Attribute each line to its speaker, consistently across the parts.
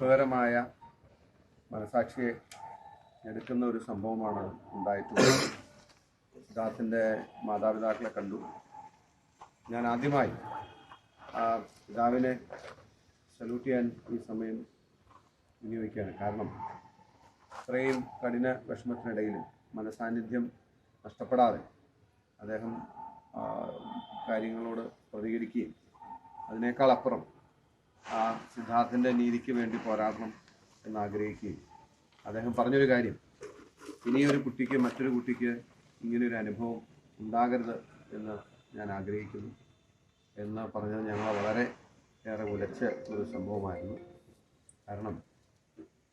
Speaker 1: ദുഃഖകരമായ മനസാക്ഷിയെ എടുക്കുന്ന ഒരു സംഭവമാണ് ഉണ്ടായിട്ടുള്ളത്. സിദ്ധാർത്ഥിന്റെ മാതാപിതാക്കളെ കണ്ടു. ഞാൻ ആദ്യമായി ആ പിതാവിനെ സല്യൂട്ട് ചെയ്യാൻ ഈ സമയം വിനിയോഗിക്കുകയാണ്. കാരണം ഇത്രയും കഠിന വിഷമത്തിനിടയിൽ മനസാന്നിധ്യം നഷ്ടപ്പെടാതെ അദ്ദേഹം കാര്യങ്ങളോട് പ്രതികരിക്കുകയും അതിനേക്കാൾ അപ്പുറം ആ സിദ്ധാർത്ഥിന്റെ നീതിക്ക് വേണ്ടി പോരാടണം എന്ന് ആഗ്രഹിക്കുകയും അദ്ദേഹം പറഞ്ഞൊരു കാര്യം ഇനിയൊരു കുട്ടിക്ക് മറ്റൊരു കുട്ടിക്ക് ഇങ്ങനൊരു അനുഭവം ഉണ്ടാകരുത് എന്ന് ഞാൻ ആഗ്രഹിക്കുന്നു എന്ന് പറഞ്ഞത് ഞങ്ങൾ വളരെ ഏറെ ഉലച്ച ഒരു സംഭവമായിരുന്നു. കാരണം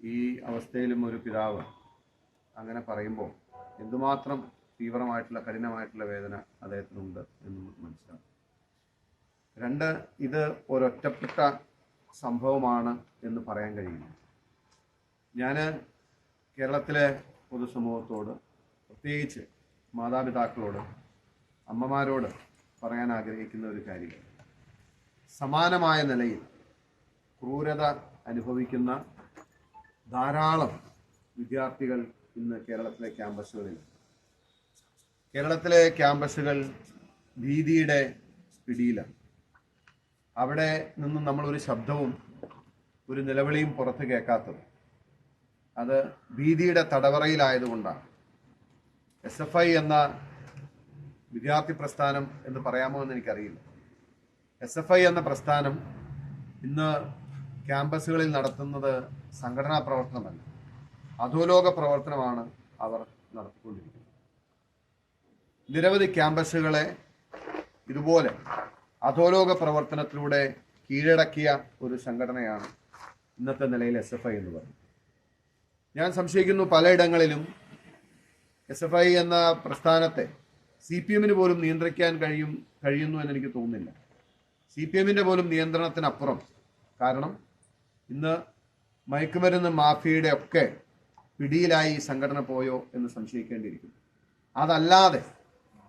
Speaker 1: ഈ അവസ്ഥയിലും ഒരു പിതാവ് അങ്ങനെ പറയുമ്പോൾ എന്തുമാത്രം തീവ്രമായിട്ടുള്ള കഠിനമായിട്ടുള്ള വേദന അദ്ദേഹത്തിനുണ്ട് എന്ന് നമുക്ക് രണ്ട് ഇത് ഒരൊറ്റപ്പെട്ട സംഭവമാണ് എന്ന് പറയാൻ കഴിയില്ല. ഞാൻ കേരളത്തിലെ പൊതുസമൂഹത്തോട് പ്രത്യേകിച്ച് മാതാപിതാക്കളോട് അമ്മമാരോട് പറയാൻ ആഗ്രഹിക്കുന്ന ഒരു കാര്യം. സമാനമായ നിലയിൽ ക്രൂരത അനുഭവിക്കുന്ന ധാരാളം വിദ്യാർത്ഥികൾ ഇന്ന് കേരളത്തിലെ ക്യാമ്പസുകളിൽ കേരളത്തിലെ ക്യാമ്പസുകൾ ഭീതിയുടെ പിടിയിലാണ്. അവിടെ നിന്നും നമ്മൾ ഒരു ശബ്ദവും ഒരു നിലവിളിയും പുറത്ത് കേൾക്കാത്തത്. അത് ഭീതിയുടെ തടവറയിലായതുകൊണ്ടാണ്. എസ് എഫ് ഐ എന്ന വിദ്യാർത്ഥി പ്രസ്ഥാനം എന്ന് പറയാമോ എന്ന് എനിക്കറിയില്ല. എസ് എഫ് ഐ എന്ന പ്രസ്ഥാനം ഇന്ന് ക്യാമ്പസുകളിൽ നടത്തുന്നത് സംഘടനാ പ്രവർത്തനമല്ല. അധോലോക പ്രവർത്തനമാണ് അവർ നടത്തിക്കൊണ്ടിരിക്കുന്നത്. നിരവധി ക്യാമ്പസുകളെ ഇതുപോലെ അധോലോക പ്രവർത്തനത്തിലൂടെ കീഴടക്കിയ ഒരു സംഘടനയാണ് ഇന്നത്തെ നിലയിൽ എസ് എഫ് ഐ എന്ന് പറയുന്നത്. ഞാൻ സംശയിക്കുന്നു പലയിടങ്ങളിലും എസ് എഫ് ഐ എന്ന പ്രസ്ഥാനത്തെ സി പി എമ്മിന് പോലും നിയന്ത്രിക്കാൻ കഴിയും കഴിയുന്നു എന്ന് എനിക്ക് തോന്നുന്നില്ല. സി പി എമ്മിന്റെ പോലും നിയന്ത്രണത്തിനപ്പുറം കാരണം ഇന്ന് മയക്കുമരുന്ന് മാഫിയുടെ ഒക്കെ പിടിയിലായി ഈ സംഘടന പോയോ എന്ന് സംശയിക്കേണ്ടിയിരിക്കുന്നു. അതല്ലാതെ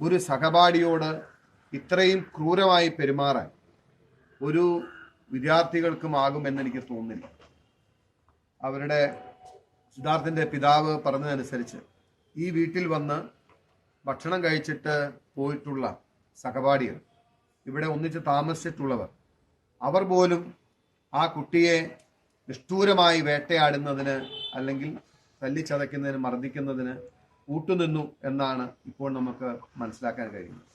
Speaker 1: ഒരു സഹപാഠിയോട് ഇത്രയും ക്രൂരമായി പെരുമാറാൻ ഒരു വിദ്യാർത്ഥികൾക്കുമാകും എന്നെനിക്ക് തോന്നുന്നില്ല. അവരുടെ സിദ്ധാർത്ഥിന്റെ പിതാവ് പറഞ്ഞതനുസരിച്ച് ഈ വീട്ടിൽ വന്ന് ഭക്ഷണം കഴിച്ചിട്ട് പോയിട്ടുള്ള സഹപാഠികൾ ഇവിടെ ഒന്നിച്ച് താമസിച്ചിട്ടുള്ളവർ അവർ പോലും ആ കുട്ടിയെ നിഷ്ഠൂരമായി വേട്ടയാടുന്നതിന് അല്ലെങ്കിൽ തല്ലിച്ചതയ്ക്കുന്നതിന് മർദ്ദിക്കുന്നതിന് കൂട്ടുനിന്നു എന്നാണ് ഇപ്പോൾ നമുക്ക് മനസ്സിലാക്കാൻ കഴിയുന്നത്.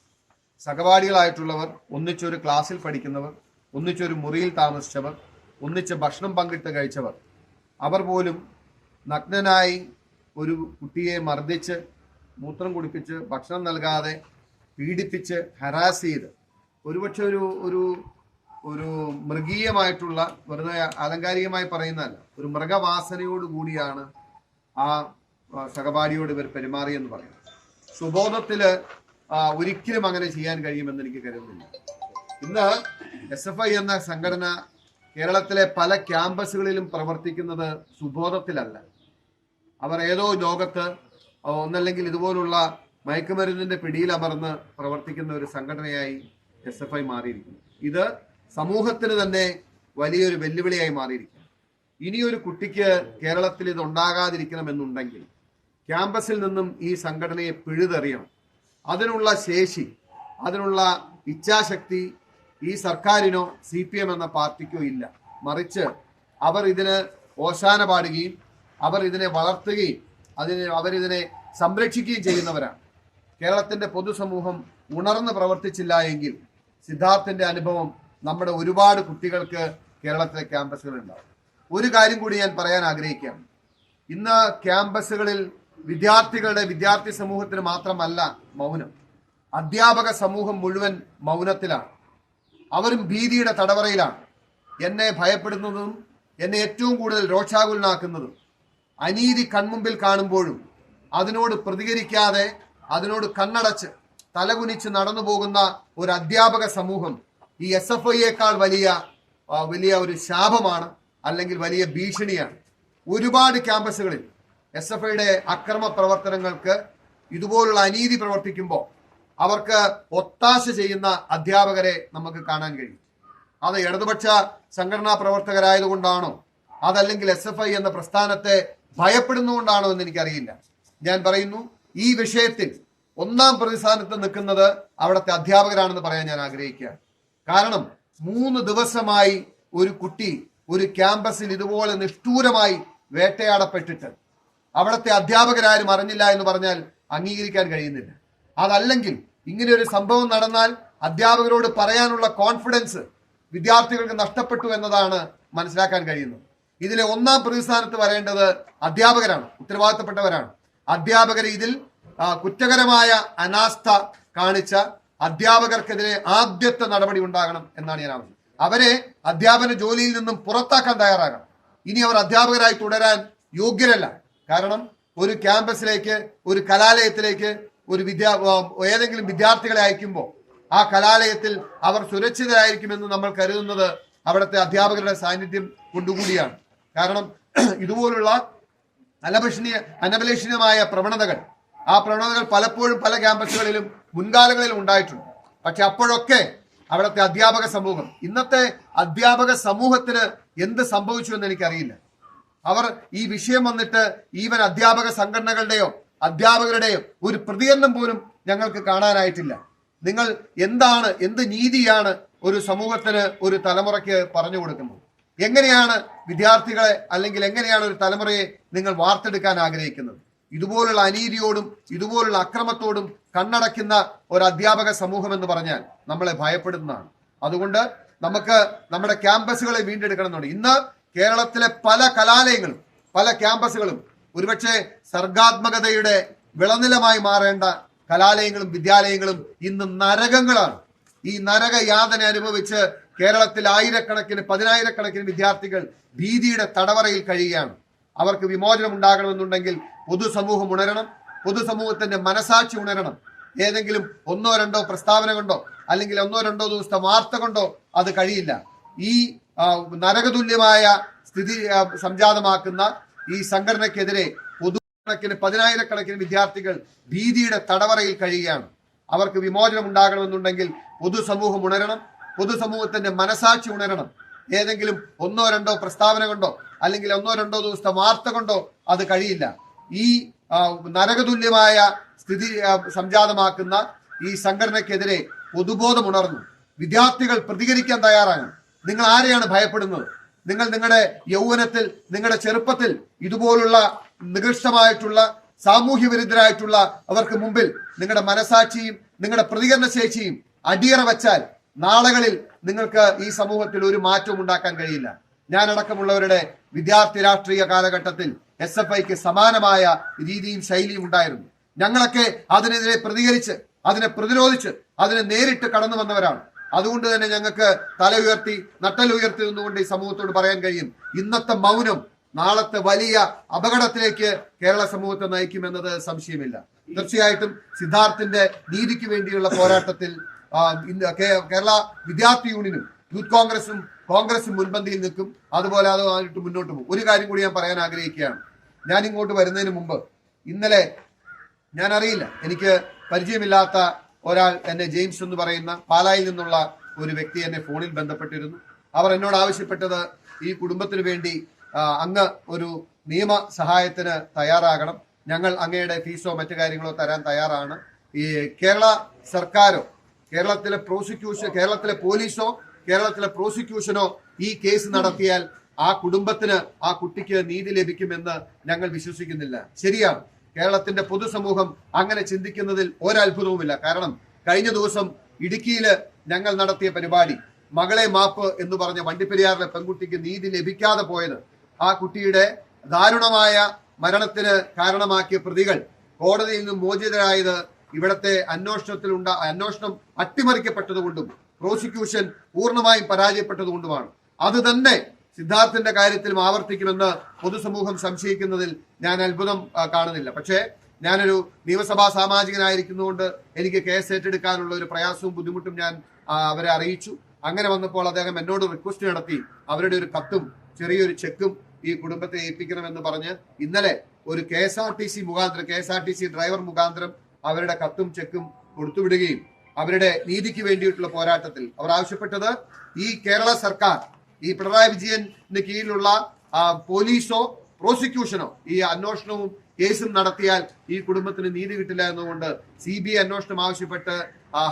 Speaker 1: സഹപാഠികളായിട്ടുള്ളവർ ഒന്നിച്ചൊരു ക്ലാസ്സിൽ പഠിക്കുന്നവർ ഒന്നിച്ചൊരു മുറിയിൽ താമസിച്ചവർ ഒന്നിച്ച് ഭക്ഷണം പങ്കിട്ട് കഴിച്ചവർ അവർ പോലും നഗ്നനായി ഒരു കുട്ടിയെ മർദ്ദിച്ച് മൂത്രം കുടിപ്പിച്ച് ഭക്ഷണം നൽകാതെ പീഡിപ്പിച്ച് ഹരാസ് ചെയ്ത് ഒരുപക്ഷെ ഒരു ഒരു ഒരു മൃഗീയമായിട്ടുള്ള വെറുതെ ആലങ്കാരികമായി പറയുന്നതല്ല ഒരു മൃഗവാസനയോട് കൂടിയാണ് ആ സഹപാഠിയോട് ഇവർ പെരുമാറിയെന്ന് പറയുന്നത്. സുബോധത്തിൽ ഒരിക്കലും അങ്ങനെ ചെയ്യാൻ കഴിയുമെന്ന് എനിക്ക് കരുതുന്നില്ല. ഇന്ന് എസ് എഫ് ഐ എന്ന സംഘടന കേരളത്തിലെ പല ക്യാമ്പസുകളിലും പ്രവർത്തിക്കുന്നത് സുബോധത്തിലല്ല. അവർ ഏതോ ലോകത്ത് ഒന്നല്ലെങ്കിൽ ഇതുപോലുള്ള മയക്കുമരുന്നിന്റെ പിടിയിലമർന്ന് പ്രവർത്തിക്കുന്ന ഒരു സംഘടനയായി എസ് എഫ് ഐ മാറിയിരിക്കുന്നു. ഇത് സമൂഹത്തിന് തന്നെ വലിയൊരു വെല്ലുവിളിയായി മാറിയിരിക്കുന്നു. ഇനിയൊരു കുട്ടിക്ക് കേരളത്തിൽ ഇത് ഉണ്ടാകാതിരിക്കണമെന്നുണ്ടെങ്കിൽ ക്യാമ്പസിൽ നിന്നും ഈ സംഘടനയെ പിഴുതെറിയണം. അതിനുള്ള ശേഷി അതിനുള്ള ഇച്ഛാശക്തി ഈ സർക്കാരിനോ സി പി എം എന്ന പാർട്ടിക്കോ ഇല്ല. മറിച്ച് അവർ ഇതിന് ഓശാന പാടുകയും അവർ ഇതിനെ വളർത്തുകയും അതിന് അവരിതിനെ സംരക്ഷിക്കുകയും ചെയ്യുന്നവരാണ്. കേരളത്തിന്റെ പൊതുസമൂഹം ഉണർന്ന് പ്രവർത്തിച്ചില്ല എങ്കിൽ സിദ്ധാർത്ഥന്റെ അനുഭവം നമ്മുടെ ഒരുപാട് കുട്ടികൾക്ക് കേരളത്തിലെ ക്യാമ്പസുകളിൽ ഉണ്ടാവും. ഒരു കാര്യം കൂടി ഞാൻ പറയാൻ ആഗ്രഹിക്കുകയാണ്. ഇന്ന് ക്യാമ്പസുകളിൽ വിദ്യാർത്ഥികളുടെ വിദ്യാർത്ഥി സമൂഹത്തിന് മാത്രമല്ല മൗനം. അധ്യാപക സമൂഹം മുഴുവൻ മൗനത്തിലാണ്. അവരും ഭീതിയുടെ തടവറയിലാണ്. എന്നെ ഭയപ്പെടുന്നതും എന്നെ ഏറ്റവും കൂടുതൽ രോഷാകുലനാക്കുന്നതും അനീതി കൺമുമ്പിൽ കാണുമ്പോഴും അതിനോട് പ്രതികരിക്കാതെ അതിനോട് കണ്ണടച്ച് തലകുനിച്ച് നടന്നു പോകുന്ന ഒരു അധ്യാപക സമൂഹം ഈ എസ് എഫ് ഐയേക്കാൾ വലിയ വലിയ ഒരു ശാപമാണ് അല്ലെങ്കിൽ വലിയ ഭീഷണിയാണ്. ഒരുപാട് ക്യാമ്പസുകളിൽ എസ് എഫ് ഐയുടെ അക്രമ പ്രവർത്തനങ്ങൾക്ക് ഇതുപോലുള്ള അനീതി പ്രവർത്തിക്കുമ്പോൾ അവർക്ക് ഒത്താശ ചെയ്യുന്ന അധ്യാപകരെ നമുക്ക് കാണാൻ കഴിയും. അത് ഇടതുപക്ഷ സംഘടനാ പ്രവർത്തകരായതുകൊണ്ടാണോ? അതല്ലെങ്കിൽ എസ് എഫ് ഐ എന്ന പ്രസ്ഥാനത്തെ ഭയപ്പെടുന്നുകൊണ്ടാണോ എന്ന് എനിക്കറിയില്ല. ഞാൻ പറയുന്നു ഈ വിഷയത്തിൽ ഒന്നാം പ്രതിസ്ഥാനത്ത് നിൽക്കുന്നത് അവിടുത്തെ അധ്യാപകരാണെന്ന് പറയാൻ ഞാൻ ആഗ്രഹിക്കുകയാണ്. കാരണം മൂന്ന് ദിവസമായി ഒരു കുട്ടി ഒരു ക്യാമ്പസിൽ ഇതുപോലെ നിഷ്ഠൂരമായി വേട്ടയാടപ്പെട്ടിട്ട് അവിടുത്തെ അധ്യാപകരാരും അറിഞ്ഞില്ല എന്ന് പറഞ്ഞാൽ അംഗീകരിക്കാൻ കഴിയുന്നില്ല. അതല്ലെങ്കിൽ ഇങ്ങനെ ഒരു സംഭവം നടന്നാൽ അധ്യാപകരോട് പറയാനുള്ള കോൺഫിഡൻസ് വിദ്യാർത്ഥികൾക്ക് നഷ്ടപ്പെട്ടു എന്നതാണ് മനസ്സിലാക്കാൻ കഴിയുന്നത്. ഇതിലെ ഒന്നാം പ്രതിസ്ഥാനത്ത് വരേണ്ടത് അധ്യാപകരാണ് ഉത്തരവാദിത്തപ്പെട്ടവരാണ്. അധ്യാപകർ ഇതിൽ കുറ്റകരമായ അനാസ്ഥ കാണിച്ച അധ്യാപകർക്കെതിരെ ആദ്യത്തെ നടപടി ഉണ്ടാകണം എന്നാണ് ഞാൻ ആവശ്യം. അവരെ അധ്യാപന ജോലിയിൽ നിന്നും പുറത്താക്കാൻ തയ്യാറാകണം. ഇനി അവർ അധ്യാപകരായി തുടരാൻ യോഗ്യരല്ല. കാരണം ഒരു ക്യാമ്പസിലേക്ക് ഒരു കലാലയത്തിലേക്ക് ഒരു വിദ്യാ ഏതെങ്കിലും വിദ്യാർത്ഥികളെ അയക്കുമ്പോൾ ആ കലാലയത്തിൽ അവർ സുരക്ഷിതരായിരിക്കുമെന്ന് നമ്മൾ കരുതുന്നത് അവിടുത്തെ അധ്യാപകരുടെ സാന്നിധ്യം കൊണ്ടുകൂടിയാണ്. കാരണം ഇതുപോലുള്ള അനഭിഷണീയ അനഭിലഷണീയമായ പ്രവണതകൾ ആ പ്രവണതകൾ പലപ്പോഴും പല ക്യാമ്പസുകളിലും മുൻകാലങ്ങളിലും ഉണ്ടായിട്ടുണ്ട്. പക്ഷെ അപ്പോഴൊക്കെ അവിടുത്തെ അധ്യാപക സമൂഹം ഇന്നത്തെ അധ്യാപക സമൂഹത്തിന് എന്ത് സംഭവിച്ചു എന്ന് എനിക്കറിയില്ല. അവർ ഈ വിഷയം വന്നിട്ട് ഈവൻ അധ്യാപക സംഘടനകളുടെയോ അധ്യാപകരുടെയോ ഒരു പ്രതികരണം പോലും ഞങ്ങൾക്ക് കാണാനായിട്ടില്ല. നിങ്ങൾ എന്താണ് എന്ത് നീതിയാണ് ഒരു സമൂഹത്തിന് ഒരു തലമുറയ്ക്ക് പറഞ്ഞു കൊടുക്കുന്നത്? എങ്ങനെയാണ് വിദ്യാർത്ഥികളെ അല്ലെങ്കിൽ എങ്ങനെയാണ് ഒരു തലമുറയെ നിങ്ങൾ വാർത്തെടുക്കാൻ ആഗ്രഹിക്കുന്നത്? ഇതുപോലുള്ള അനീതിയോടും ഇതുപോലുള്ള അക്രമത്തോടും കണ്ണടയ്ക്കുന്ന ഒരു അധ്യാപക സമൂഹം എന്ന് പറഞ്ഞാൽ നമ്മളെ ഭയപ്പെടുന്നതാണ്. അതുകൊണ്ട് നമുക്ക് നമ്മുടെ ക്യാമ്പസുകളെ വീണ്ടെടുക്കണം എന്നുണ്ട്. ഇന്ന് കേരളത്തിലെ പല കലാലയങ്ങളും പല ക്യാമ്പസുകളും ഒരുപക്ഷെ സർഗാത്മകതയുടെ വിളനിലമായി മാറേണ്ട കലാലയങ്ങളും വിദ്യാലയങ്ങളും ഇന്ന് നരകങ്ങളാണ്. ഈ നരക യാതന അനുഭവിച്ച് കേരളത്തിൽ ആയിരക്കണക്കിന് പതിനായിരക്കണക്കിന് വിദ്യാർത്ഥികൾ ഭീതിയുടെ തടവറയിൽ കഴിയുകയാണ്. അവർക്ക് വിമോചനം ഉണ്ടാകണമെന്നുണ്ടെങ്കിൽ പൊതുസമൂഹം ഉണരണം പൊതുസമൂഹത്തിന്റെ മനസാക്ഷി ഉണരണം. ഏതെങ്കിലും ഒന്നോ രണ്ടോ പ്രസ്താവന കൊണ്ടോ അല്ലെങ്കിൽ ഒന്നോ രണ്ടോ ദിവസത്തെ വാർത്ത കൊണ്ടോ അത് കഴിയില്ല. ഈ നരകതുല്യമായ സ്ഥിതി സംജാതമാക്കുന്ന ഈ സംഘടനയ്ക്കെതിരെ പൊതുക്കണക്കിന് പതിനായിരക്കണക്കിന് വിദ്യാർത്ഥികൾ ഭീതിയുടെ തടവറയിൽ കഴിയുകയാണ്. അവർക്ക് വിമോചനം ഉണ്ടാകണമെന്നുണ്ടെങ്കിൽ പൊതുസമൂഹം ഉണരണം പൊതുസമൂഹത്തിന്റെ മനസാക്ഷി ഉണരണം. ഏതെങ്കിലും ഒന്നോ രണ്ടോ പ്രസ്താവന കൊണ്ടോ അല്ലെങ്കിൽ ഒന്നോ രണ്ടോ ദിവസത്തെ വാർത്ത കൊണ്ടോ അത് കഴിയില്ല. ഈ നരകതുല്യമായ സ്ഥിതി സംജാതമാക്കുന്ന ഈ സംഘടനയ്ക്കെതിരെ പൊതുബോധം ഉണർന്നു വിദ്യാർത്ഥികൾ പ്രതികരിക്കാൻ തയ്യാറാകണം നിങ്ങൾ ആരെയാണ് ഭയപ്പെടുന്നത്? നിങ്ങൾ നിങ്ങളുടെ യൗവനത്തിൽ നിങ്ങളുടെ ചെറുപ്പത്തിൽ ഇതുപോലുള്ള നികൃഷ്ടമായിട്ടുള്ള സാമൂഹ്യ വിരുദ്ധരായിട്ടുള്ള അവർക്ക് മുമ്പിൽ നിങ്ങളുടെ മനസാക്ഷിയും നിങ്ങളുടെ പ്രതികരണ ശേഷിയും അടിയറ വച്ചാൽ നാളുകളിൽ നിങ്ങൾക്ക് ഈ സമൂഹത്തിൽ ഒരു മാറ്റവും ഉണ്ടാക്കാൻ കഴിയില്ല. ഞാനടക്കമുള്ളവരുടെ വിദ്യാർത്ഥി രാഷ്ട്രീയ കാലഘട്ടത്തിൽ എസ് എഫ് ഐക്ക് സമാനമായ രീതിയും ശൈലിയും ഉണ്ടായിരുന്നു. ഞങ്ങളൊക്കെ അതിനെതിരെ പ്രതികരിച്ച് അതിനെ പ്രതിരോധിച്ച് അതിനെ നേരിട്ട് കടന്നു വന്നവരാണ് അതുകൊണ്ട് തന്നെ ഞങ്ങൾക്ക് തല ഉയർത്തി നട്ടൽ ഉയർത്തി നിന്നുകൊണ്ട് ഈ സമൂഹത്തോട് പറയാൻ കഴിയും. ഇന്നത്തെ മൗനം നാളത്തെ വലിയ അപകടത്തിലേക്ക് കേരള സമൂഹത്തെ നയിക്കുമെന്നത് സംശയമില്ല. തീർച്ചയായിട്ടും സിദ്ധാർത്ഥിന്റെ നീതിക്ക് വേണ്ടിയുള്ള പോരാട്ടത്തിൽ കേരള വിദ്യാർത്ഥി യൂണിയനും യൂത്ത് കോൺഗ്രസും കോൺഗ്രസും മുൻപന്തിയിൽ നിൽക്കും. അതുപോലെ അതുമായിട്ട് മുന്നോട്ട് പോകും. ഒരു കാര്യം കൂടി ഞാൻ പറയാൻ ആഗ്രഹിക്കുകയാണ്. ഞാൻ ഇങ്ങോട്ട് വരുന്നതിന് മുമ്പ് ഇന്നലെ ഞാൻ അറിയില്ല എനിക്ക് പരിചയമില്ലാത്ത ഒരാൾ എന്നെ ജെയിംസ് എന്ന് പറയുന്ന പാലായിൽ നിന്നുള്ള ഒരു വ്യക്തി എന്നെ ഫോണിൽ ബന്ധപ്പെട്ടിരുന്നു. അവർ എന്നോട് ആവശ്യപ്പെട്ടത് ഈ കുടുംബത്തിന് വേണ്ടി അങ്ങ് ഒരു നിയമ സഹായത്തിന് തയ്യാറാകണം. ഞങ്ങൾ അങ്ങയുടെ ഫീസോ മറ്റു കാര്യങ്ങളോ തരാൻ തയ്യാറാണ്. ഈ കേരള സർക്കാരോ കേരളത്തിലെ പ്രോസിക്യൂഷൻ കേരളത്തിലെ പോലീസോ കേരളത്തിലെ പ്രോസിക്യൂഷനോ ഈ കേസ് നടത്തിയാൽ ആ കുടുംബത്തിന് ആ കുട്ടിക്ക് നീതി ലഭിക്കുമെന്ന് ഞങ്ങൾ വിശ്വസിക്കുന്നില്ല. ശരിയാണ്. കേരളത്തിന്റെ പൊതുസമൂഹം അങ്ങനെ ചിന്തിക്കുന്നതിൽ ഒരത്ഭുതവുമില്ല. കാരണം കഴിഞ്ഞ ദിവസം ഇടുക്കിയിൽ ഞങ്ങൾ നടത്തിയ പരിപാടി മകളെ മാപ്പ് എന്ന് പറഞ്ഞ വണ്ടിപ്പെരിയാറിലെ പെൺകുട്ടിക്ക് നീതി ലഭിക്കാതെ പോയത് ആ കുട്ടിയുടെ ദാരുണമായ മരണത്തിന് കാരണമാക്കിയ പ്രതികൾ കോടതിയിൽ നിന്നും മോചിതരായത് ഇവിടത്തെ അന്വേഷണത്തിൽ ഉണ്ട അന്വേഷണം അട്ടിമറിക്കപ്പെട്ടതുകൊണ്ടും പ്രോസിക്യൂഷൻ പൂർണമായും പരാജയപ്പെട്ടതുകൊണ്ടുമാണ്. അത് തന്നെ സിദ്ധാർത്ഥന്റെ കാര്യത്തിൽ ആവർത്തിക്കുമെന്ന് പൊതുസമൂഹം സംശയിക്കുന്നതിൽ ഞാൻ അത്ഭുതം കാണുന്നില്ല. പക്ഷേ ഞാനൊരു നിയമസഭാ സാമാജികനായിരിക്കുന്നതുകൊണ്ട് എനിക്ക് കേസ് ഏറ്റെടുക്കാനുള്ള ഒരു പ്രയാസവും ബുദ്ധിമുട്ടും ഞാൻ അവരെ അറിയിച്ചു. അങ്ങനെ വന്നപ്പോൾ അദ്ദേഹം എന്നോട് റിക്വസ്റ്റ് നടത്തി അവരുടെ ഒരു കത്തും ചെറിയൊരു ചെക്കും ഈ കുടുംബത്തെ ഏൽപ്പിക്കണമെന്ന് പറഞ്ഞ് ഇന്നലെ ഒരു K S R T C മുഖാന്തരം K S R T C driver മുഖാന്തരം അവരുടെ കത്തും ചെക്കും കൊടുത്തുവിടുകയും അവരുടെ നീതിക്ക് വേണ്ടിയിട്ടുള്ള പോരാട്ടത്തിൽ. അവർ ആവശ്യപ്പെട്ടത് ഈ കേരള സർക്കാർ ഈ പിണറായി വിജയന് കീഴിലുള്ള പോലീസോ പ്രോസിക്യൂഷനോ ഈ അന്വേഷണവും കേസും നടത്തിയാൽ ഈ കുടുംബത്തിന് നീതി കിട്ടില്ല എന്നുകൊണ്ട് സി ബി ഐ അന്വേഷണം ആവശ്യപ്പെട്ട്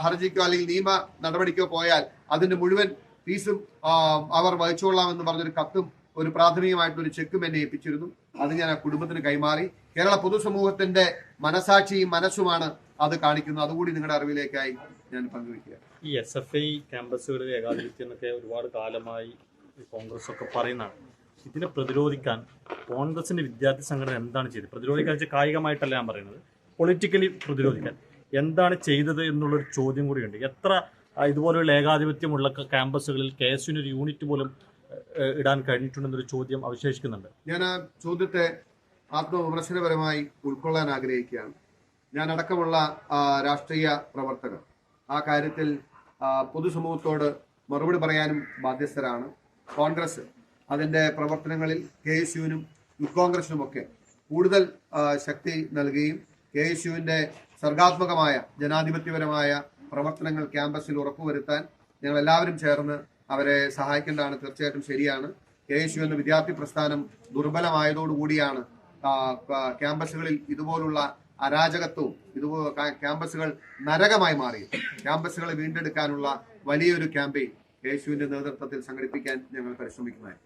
Speaker 1: ഹർജിക്കോ അല്ലെങ്കിൽ നിയമ നടപടിക്കോ പോയാൽ അതിന്റെ മുഴുവൻ ഫീസും അവർ അവർ വഹിച്ചോളാമെന്ന് പറഞ്ഞൊരു കത്തും ഒരു പ്രാഥമികമായിട്ടൊരു ചെക്കും എന്നെ ഏൽപ്പിച്ചിരുന്നു. അത് ഞാൻ ആ കുടുംബത്തിന് കൈമാറി. കേരള പൊതുസമൂഹത്തിന്റെ മനസാക്ഷിയും മനസ്സുമാണ് അത് കാണിക്കുന്നത്. അതുകൂടി നിങ്ങളുടെ അറിവിലേക്കായി ഞാൻ പങ്കുവയ്ക്കുക
Speaker 2: ഈ എസ് എഫ് ഐ ക്യാമ്പസുകളിൽ ഏകാധിപത്യം എന്നൊക്കെ ഒരുപാട് കാലമായി കോൺഗ്രസ് ഒക്കെ പറയുന്നതാണ്. ഇതിനെ പ്രതിരോധിക്കാൻ കോൺഗ്രസിന്റെ വിദ്യാർത്ഥി സംഘടന എന്താണ് ചെയ്തത്? പ്രതിരോധിക്കാൻ വെച്ചാൽ കായികമായിട്ടല്ല ഞാൻ പറയുന്നത്. പൊളിറ്റിക്കലി പ്രതിരോധിക്കാൻ. എന്താണ് ചെയ്തത് എന്നുള്ളൊരു ചോദ്യം കൂടിയുണ്ട്. എത്ര ഇതുപോലെയുള്ള ഏകാധിപത്യമുള്ള ക്യാമ്പസുകളിൽ കെ എസ് യുവിന് ഒരു യൂണിറ്റ് പോലും ഇടാൻ കഴിഞ്ഞിട്ടുണ്ടെന്നൊരു ചോദ്യം അവശേഷിക്കുന്നുണ്ട്.
Speaker 1: ഞാൻ ആ ചോദ്യത്തെ ആത്മവിമർശനപരമായി ഉൾക്കൊള്ളാൻ ആഗ്രഹിക്കുകയാണ്. ഞാൻ അടക്കമുള്ള രാഷ്ട്രീയ പ്രവർത്തകർ ആ കാര്യത്തിൽ പൊതുസമൂഹത്തോട് മറുപടി പറയാനും ബാധ്യസ്ഥരാണ്. കോൺഗ്രസ് അതിന്റെ പ്രവർത്തനങ്ങളിൽ കെ എസ് യുവിനും യൂത്ത് കോൺഗ്രസിനുമൊക്കെ കൂടുതൽ ശക്തി നൽകുകയും കെ എസ് യുവിന്റെ സർഗാത്മകമായ ജനാധിപത്യപരമായ പ്രവർത്തനങ്ങൾ ക്യാമ്പസിൽ ഉറപ്പുവരുത്താൻ ഞങ്ങൾ എല്ലാവരും ചേർന്ന് അവരെ സഹായിക്കേണ്ടതാണ് തീർച്ചയായിട്ടും ശരിയാണ്. കെ എസ് യു എന്ന വിദ്യാർത്ഥി പ്രസ്ഥാനം ദുർബലമായതോടുകൂടിയാണ് ക്യാമ്പസുകളിൽ ഇതുപോലുള്ള അരാജകത്വവും ഇതുപോലെ ക്യാമ്പസുകൾ നരകമായി മാറി ക്യാമ്പസുകളെ വീണ്ടെടുക്കാനുള്ള വലിയൊരു ക്യാമ്പയിൻ യുവിന്റെ നേതൃത്വത്തിൽ സംഘടിപ്പിക്കാൻ ഞങ്ങൾ പരിശ്രമിക്കുന്നതായിരിക്കും